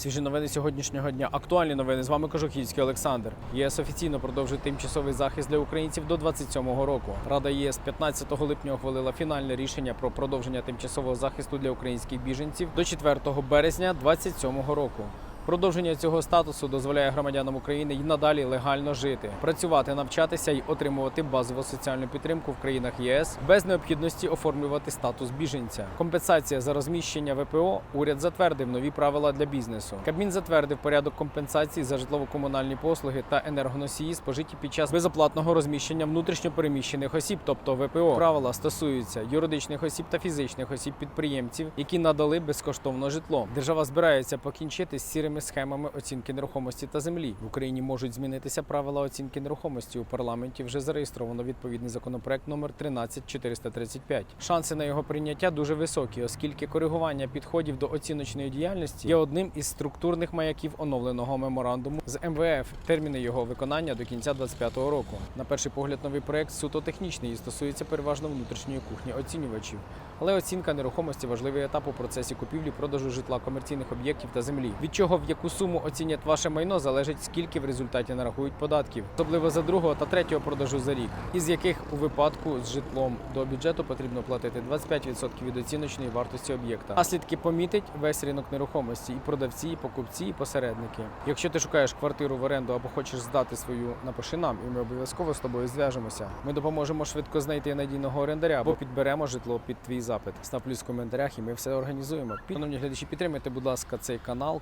Свіжі новини сьогоднішнього дня. Актуальні новини. З вами Кожухівський Олександр. ЄС офіційно продовжує тимчасовий захист для українців до 27-го року. Рада ЄС 15 липня ухвалила фінальне рішення про продовження тимчасового захисту для українських біженців до 4 березня 27-го року. Продовження цього статусу дозволяє громадянам України й надалі легально жити, працювати, навчатися й отримувати базову соціальну підтримку в країнах ЄС без необхідності оформлювати статус біженця. Компенсація за розміщення ВПО уряд затвердив нові правила для бізнесу. Кабмін затвердив порядок компенсації за житлово-комунальні послуги та енергоносії, спожиті під час безоплатного розміщення внутрішньопереміщених осіб, тобто ВПО. Правила стосуються юридичних осіб та фізичних осіб підприємців, які надали безкоштовно житло. Держава збирається покінчити з сірими схемами оцінки нерухомості та землі. В Україні можуть змінитися правила оцінки нерухомості. У парламенті вже зареєстровано відповідний законопроект номер 13435. Шанси на його прийняття дуже високі, оскільки коригування підходів до оціночної діяльності є одним із структурних маяків оновленого меморандуму з МВФ. Терміни його виконання до кінця 2025 року. На перший погляд, новий проект суто технічний і стосується переважно внутрішньої кухні оцінювачів. Але оцінка нерухомості важливий етап у процесі купівлі продажу житла комерційних об'єктів та землі. Від чого в яку суму оцінять ваше майно, залежить скільки в результаті нарахують податків, особливо за другого та третього продажу за рік, із яких у випадку з житлом до бюджету потрібно платити 25% від оціночної вартості об'єкта. Наслідки помітить весь ринок нерухомості, і продавці, і покупці, і посередники. Якщо ти шукаєш квартиру в оренду або хочеш здати свою, напиши нам, і ми обов'язково з тобою зв'яжемося. Ми допоможемо швидко знайти надійного орендаря або підберемо житло під твій запит. Став плюс в коментарях, і ми все організуємо. Шановні глядачі, підтримайте, будь ласка, цей канал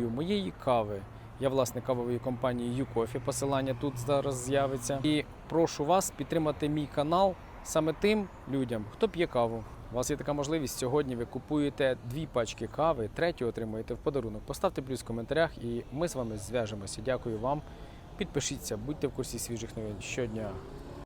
купівлею моєї кави. Я власник кавової компанії ЮКОФІ. Посилання тут зараз з'явиться. І прошу вас підтримати мій канал саме тим людям, хто п'є каву. У вас є така можливість. Сьогодні ви купуєте дві пачки кави, третю отримуєте в подарунок. Поставте плюс в коментарях, і ми з вами зв'яжемося. Дякую вам. Підпишіться, будьте в курсі свіжих новин щодня.